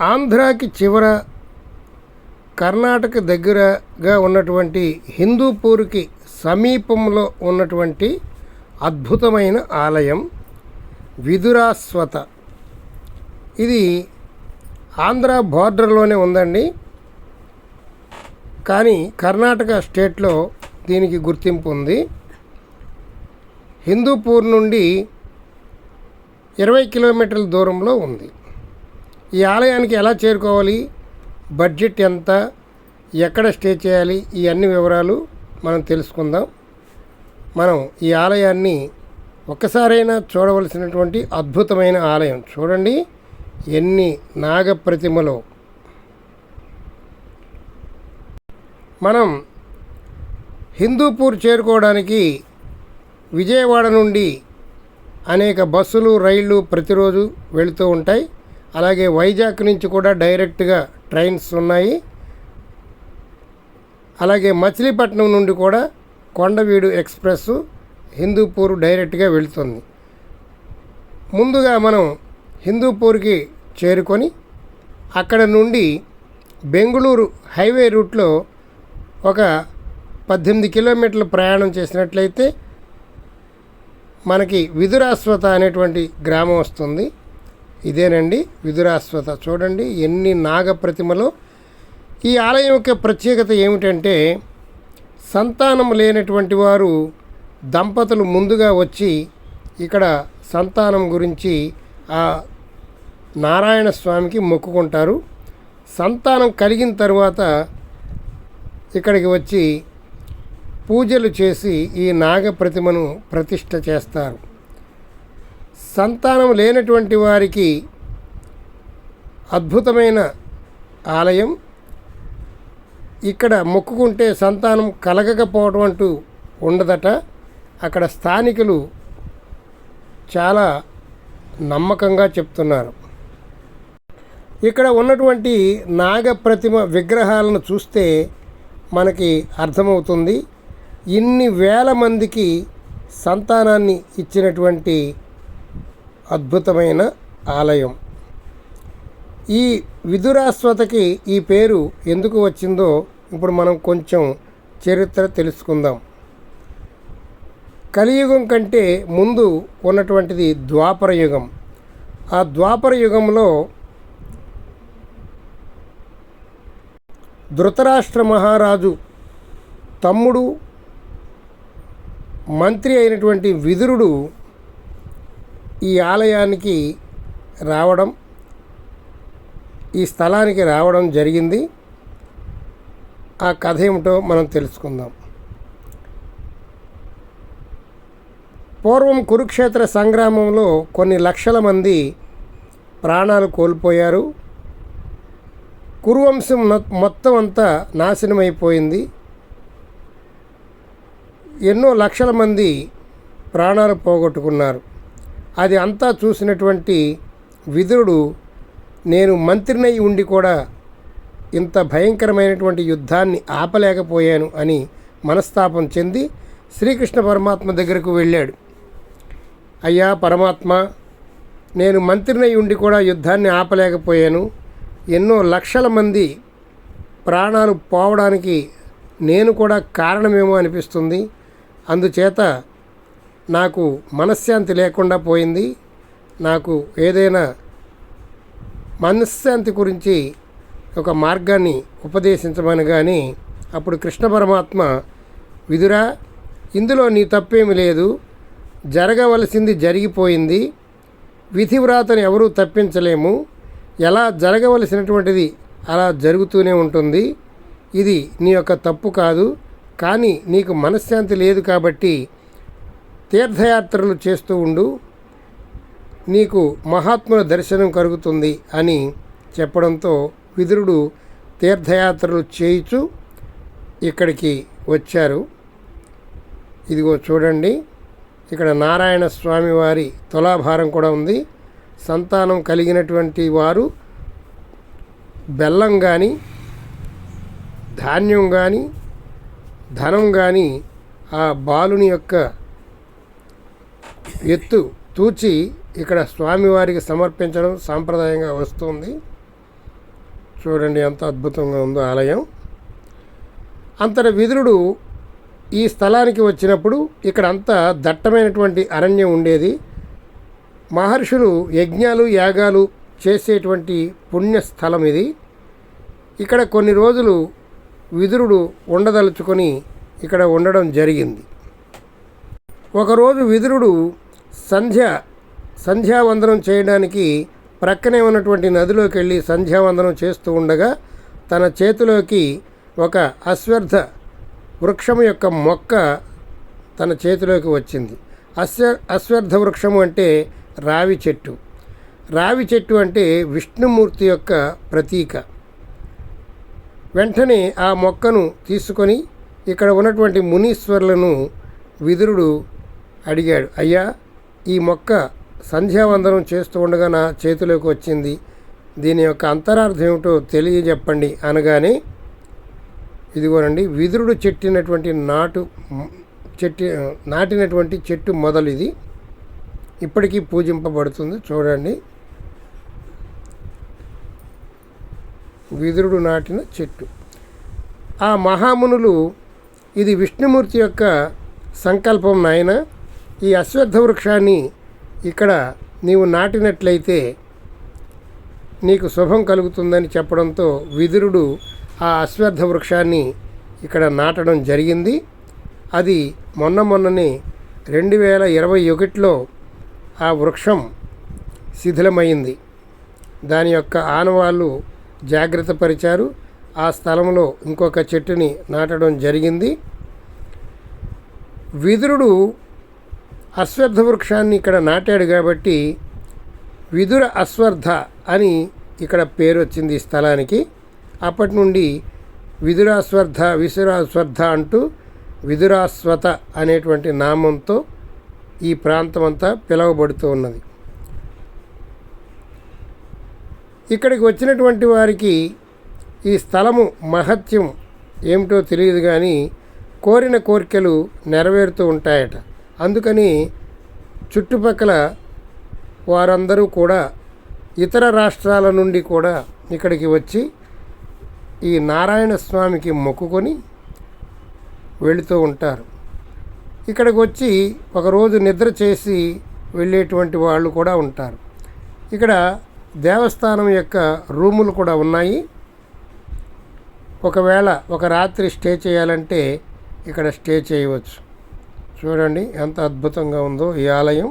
ఆంధ్రాకి చివర కర్ణాటక దగ్గరగా ఉన్నటువంటి హిందూపూర్కి సమీపంలో ఉన్నటువంటి అద్భుతమైన ఆలయం విదురాస్వత ఇది ఆంధ్ర బార్డర్లోనే ఉందండి. కానీ కర్ణాటక స్టేట్లో దీనికి గుర్తింపు ఉంది. హిందూపూర్ నుండి ఇరవై కిలోమీటర్ల దూరంలో ఉంది. ఈ ఆలయానికి ఎలా చేరుకోవాలి? బడ్జెట్ ఎంత? ఎక్కడ స్టే చేయాలి? ఈ అన్ని వివరాలు మనం తెలుసుకుందాం. మనం ఈ ఆలయాన్ని ఒక్కసారైనా చూడవలసినటువంటి అద్భుతమైన ఆలయం. చూడండి ఎన్ని నాగప్రతిమలు. మనం హిందూపూర్ చేరుకోవడానికి విజయవాడ నుండి అనేక బస్సులు రైళ్ళు ప్రతిరోజు వెళుతూ ఉంటాయి. అలాగే వైజాగ్ నుంచి కూడా డైరెక్ట్గా ట్రైన్స్ ఉన్నాయి. అలాగే మచిలీపట్నం నుండి కూడా కొండవీడు ఎక్స్ప్రెస్ హిందూపూర్ డైరెక్ట్గా వెళుతుంది. ముందుగా మనం హిందూపూర్కి చేరుకొని అక్కడ నుండి బెంగళూరు హైవే రూట్లో ఒక పద్దెనిమిది కిలోమీటర్లు ప్రయాణం చేసినట్లయితే మనకి విదురాస్వత అనేటువంటి గ్రామం వస్తుంది. ఇదేనండి విదురాశ్వత. చూడండి ఎన్ని నాగ ప్రతిమలు. ఈ ఆలయం యొక్క ప్రత్యేకత ఏమిటంటే సంతానం లేనటువంటి వారు దంపతులు ముందుగా వచ్చి ఇక్కడ సంతానం గురించి ఆ నారాయణ స్వామికి మొక్కుకుంటారు. సంతానం కలిగిన తర్వాత ఇక్కడికి వచ్చి పూజలు చేసి ఈ నాగ ప్రతిమను ప్రతిష్ట చేస్తారు. సంతానం లేనటువంటి వారికి అద్భుతమైన ఆలయం. ఇక్కడ మొక్కుకుంటే సంతానం కలగకపోవడం అంటూ ఉండదట. అక్కడ స్థానికులు చాలా నమ్మకంగా చెప్తున్నారు. ఇక్కడ ఉన్నటువంటి నాగ ప్రతిమ విగ్రహాలను చూస్తే మనకి అర్థమవుతుంది. ఇన్ని వేల మందికి సంతానాన్ని ఇచ్చినటువంటి అద్భుతమైన ఆలయం. ఈ విదురాస్వతకి ఈ పేరు ఎందుకు వచ్చిందో ఇప్పుడు మనం కొంచెం చరిత్ర తెలుసుకుందాం. కలియుగం కంటే ముందు ఉన్నటువంటిది ద్వాపర యుగం ఆ ద్వాపర యుగంలో ధృతరాష్ట్ర మహారాజు తమ్ముడు మంత్రి అయినటువంటి విదురుడు ఈ ఆలయానికి రావడం ఈ స్థలానికి రావడం జరిగింది. ఆ కథ ఏమిటో మనం తెలుసుకుందాం. పూర్వం కురుక్షేత్ర సంగ్రామంలో కొన్ని లక్షల మంది ప్రాణాలు కోల్పోయారు. కురువంశం మొత్తం అంతా నాశనమైపోయింది. ఎన్నో లక్షల మంది ప్రాణాలు పోగొట్టుకున్నారు. అది అంతా చూసినటువంటి విదురుడు నేను మంత్రినై ఉండి కూడా ఇంత భయంకరమైనటువంటి యుద్ధాన్ని ఆపలేకపోయాను అని మనస్తాపం చెంది శ్రీకృష్ణ పరమాత్మ దగ్గరకు వెళ్ళాడు. అయ్యా పరమాత్మ నేను మంత్రినై ఉండి కూడా యుద్ధాన్ని ఆపలేకపోయాను. ఎన్నో లక్షల మంది ప్రాణాలు పోవడానికి నేను కూడా కారణమేమో అనిపిస్తుంది. అందుచేత నాకు మనశ్శాంతి లేకుండా పోయింది. నాకు ఏదైనా మనశ్శాంతి గురించి ఒక మార్గాన్ని ఉపదేశించమని కానీ అప్పుడు కృష్ణ పరమాత్మ విదురా ఇందులో నీ తప్పేమి లేదు. జరగవలసింది జరిగిపోయింది. విధివ్రాతను ఎవరూ తప్పించలేము. ఎలా జరగవలసినటువంటిది అలా జరుగుతూనే ఉంటుంది. ఇది నీ యొక్క తప్పు కాదు. కానీ నీకు మనశ్శాంతి లేదు కాబట్టి తీర్థయాత్రలు చేస్తూ ఉండు. నీకు మహాత్ముల దర్శనం కలుగుతుంది అని చెప్పడంతో విదురుడు తీర్థయాత్రలు చేయుచు ఇక్కడికి వచ్చారు. ఇదిగో చూడండి ఇక్కడ నారాయణ స్వామి వారి తులాభారం కూడా ఉంది. సంతానం కలిగినటువంటి వారు బెల్లం కానీ ధాన్యం కానీ ధనం కానీ ఆ బాలుని యొక్క ఎత్తు తూచి ఇక్కడ స్వామివారికి సమర్పించడం సాంప్రదాయంగా వస్తుంది. చూడండి ఎంత అద్భుతంగా ఉందో ఆలయం. అంతట విదురుడు ఈ స్థలానికి వచ్చినప్పుడు ఇక్కడ అంతా దట్టమైనటువంటి అరణ్యం ఉండేది. మహర్షులు యజ్ఞాలు యాగాలు చేసేటువంటి పుణ్యస్థలం ఇది. ఇక్కడ కొన్ని రోజులు విదురుడు ఉండదలుచుకొని ఇక్కడ ఉండడం జరిగింది. ఒకరోజు విదురుడు సంధ్య సంధ్యావందనం చేయడానికి ప్రక్కనే ఉన్నటువంటి నదిలోకి వెళ్ళి సంధ్యావందనం చేస్తూ ఉండగా తన చేతిలోకి ఒక అశ్వర్థ వృక్షం యొక్క మొక్క తన చేతిలోకి వచ్చింది. అశ్వ అశ్వర్థ వృక్షము అంటే రావి చెట్టు. రావి చెట్టు అంటే విష్ణుమూర్తి యొక్క ప్రతీక. వెంటనే ఆ మొక్కను తీసుకొని ఇక్కడ ఉన్నటువంటి మునీశ్వరులను విదురుడు అడిగాడు. అయ్యా ఈ మొక్క సంధ్యావందనం చేస్తూ ఉండగా నా చేతిలోకి వచ్చింది. దీని యొక్క అంతరార్థం ఏమిటో తెలియజెప్పండి అనగానే ఇదిగోనండి విదురుడు చెట్టినటువంటి నాటు చెట్టి నాటినటువంటి చెట్టు మొదలు ఇది ఇప్పటికీ పూజింపబడుతుంది. చూడండి. విదురుడు నాటిన చెట్టు. ఆ మహామునులు ఇది విష్ణుమూర్తి యొక్క సంకల్పం నాయన. ఈ అశ్వత్థ వృక్షాన్ని ఇక్కడ నీవు నాటినట్లయితే నీకు శుభం కలుగుతుందని చెప్పడంతో విదురుడు ఆ అశ్వత్థ వృక్షాన్ని ఇక్కడ నాటడం జరిగింది. అది మొన్న మొన్ననే రెండు వేల ఇరవై ఒకటిలో ఆ వృక్షం శిథిలమైంది. దాని యొక్క ఆనవాళ్ళు జాగ్రత్త పరిచారు. ఆ స్థలంలో ఇంకొక చెట్టుని నాటడం జరిగింది. విదురుడు అశ్వర్థ వృక్షాన్ని ఇక్కడ నాటాడు కాబట్టి విదుర అశ్వర్థ అని ఇక్కడ పేరు వచ్చింది ఈ స్థలానికి. అప్పటి నుండి విదురాశ్వర్ధ విసురాశ్వర్ధ అంటూ విదురాశ్వత అనేటువంటి నామంతో ఈ ప్రాంతం అంతా పిలువబడుతూ ఉన్నది. ఇక్కడికి వచ్చినటువంటి వారికి ఈ స్థలము మహత్యం ఏమిటో తెలియదు కానీ కోరిన కోరికలు నెరవేరుతూ ఉంటాయట. అందుకని చుట్టుపక్కల వారందరూ కూడా ఇతర రాష్ట్రాల నుండి కూడా ఇక్కడికి వచ్చి ఈ నారాయణ స్వామికి మొక్కుకొని వెళుతూ ఉంటారు. ఇక్కడికి వచ్చి ఒకరోజు నిద్ర చేసి వెళ్ళేటువంటి వాళ్ళు కూడా ఉంటారు. ఇక్కడ దేవస్థానం యొక్క రూములు కూడా ఉన్నాయి. ఒకవేళ ఒక రాత్రి స్టే చేయాలంటే ఇక్కడ స్టే చేయవచ్చు. చూడండి ఎంత అద్భుతంగా ఉందో ఈ ఆలయం.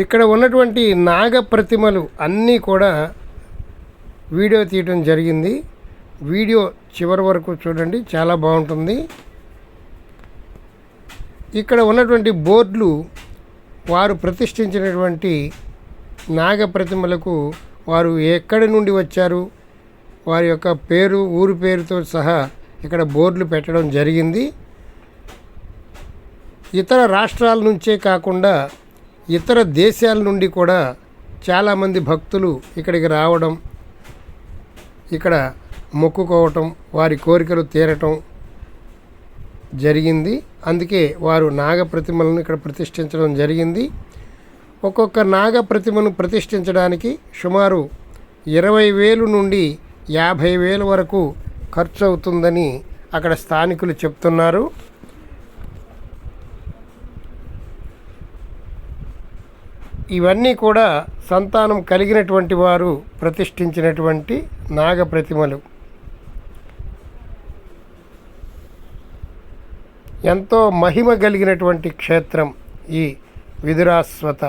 ఇక్కడ ఉన్నటువంటి నాగ ప్రతిమలు అన్నీ కూడా వీడియో తీయటం జరిగింది. వీడియో చివరి వరకు చూడండి చాలా బాగుంటుంది. ఇక్కడ ఉన్నటువంటి బోర్డులు వారు ప్రతిష్ఠించినటువంటి నాగ ప్రతిమలకు వారు ఎక్కడి నుండి వచ్చారు వారి యొక్క పేరు ఊరి పేరుతో సహా ఇక్కడ బోర్డులు పెట్టడం జరిగింది. ఇతర రాష్ట్రాల నుంచే కాకుండా ఇతర దేశాల నుండి కూడా చాలామంది భక్తులు ఇక్కడికి రావడం ఇక్కడ మొక్కుకోవటం వారి కోరికలు తీరటం జరిగింది. అందుకే వారు నాగ ప్రతిమలను ఇక్కడ ప్రతిష్ఠించడం జరిగింది. ఒక్కొక్క నాగ ప్రతిమను ప్రతిష్ఠించడానికి సుమారు ఇరవై వేలు నుండి యాభై వేల వరకు ఖర్చు అవుతుందని అక్కడ స్థానికులు చెప్తున్నారు. ఇవన్నీ కూడా సంతానం కలిగినటువంటి వారు ప్రతిష్ఠించినటువంటి నాగ ప్రతిమలు ఎంతో మహిమ కలిగినటువంటి క్షేత్రం ఈ విదురాశ్వత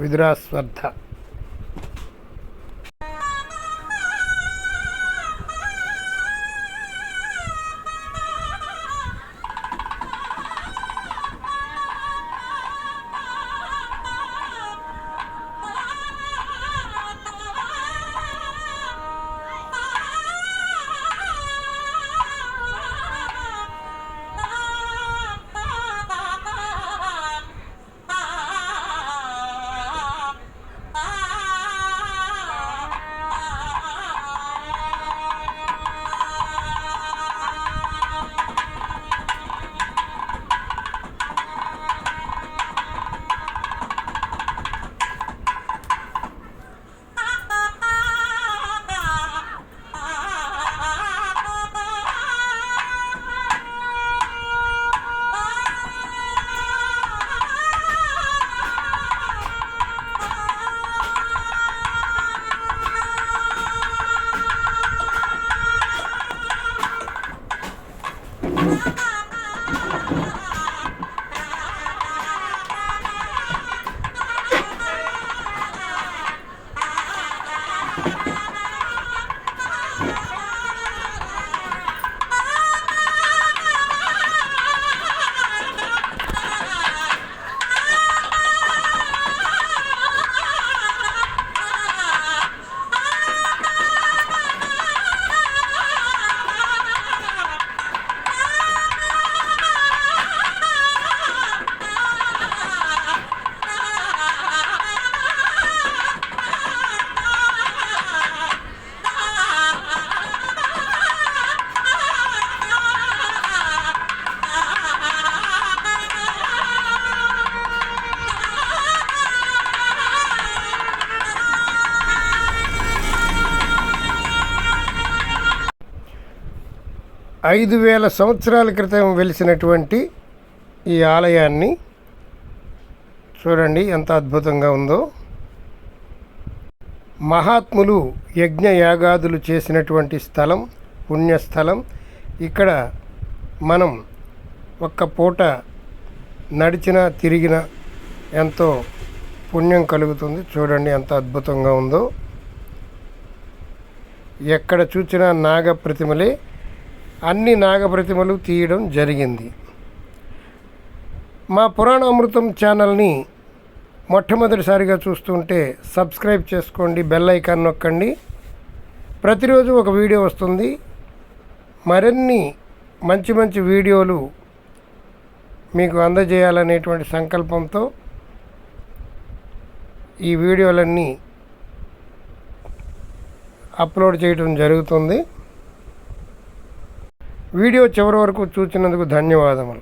విదురాస్వర్ధ ఐదు వేల సంవత్సరాల క్రితం వెలిసినటువంటి ఈ ఆలయాన్ని చూడండి ఎంత అద్భుతంగా ఉందో. మహాత్ములు యజ్ఞ యాగాదులు చేసినటువంటి స్థలం పుణ్యస్థలం. ఇక్కడ మనం ఒక్క పూట నడిచిన తిరిగిన ఎంతో పుణ్యం కలుగుతుంది. చూడండి ఎంత అద్భుతంగా ఉందో. ఎక్కడ చూసినా నాగ ప్రతిమలే అన్ని నాగప్రతిమలు తీయడం జరిగింది. మా పురాణ అమృతం ఛానల్ని మొట్టమొదటిసారిగా చూస్తుంటే సబ్స్క్రైబ్ చేసుకోండి బెల్ ఐకాన్ నొక్కండి. ప్రతిరోజు ఒక వీడియో వస్తుంది. మరిన్ని మంచి మంచి వీడియోలు మీకు అందజేయాలనేటువంటి సంకల్పంతో ఈ వీడియోలన్నీ అప్లోడ్ చేయడం జరుగుతుంది. వీడియో చివరి వరకు చూసినందుకు ధన్యవాదములు.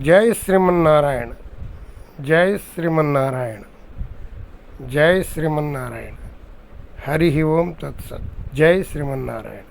జై శ్రీమన్నారాయణ. జై శ్రీమన్నారాయణ. జై శ్రీమన్నారాయణ. హరి ఓం తత్సత్. జై శ్రీమన్నారాయణ.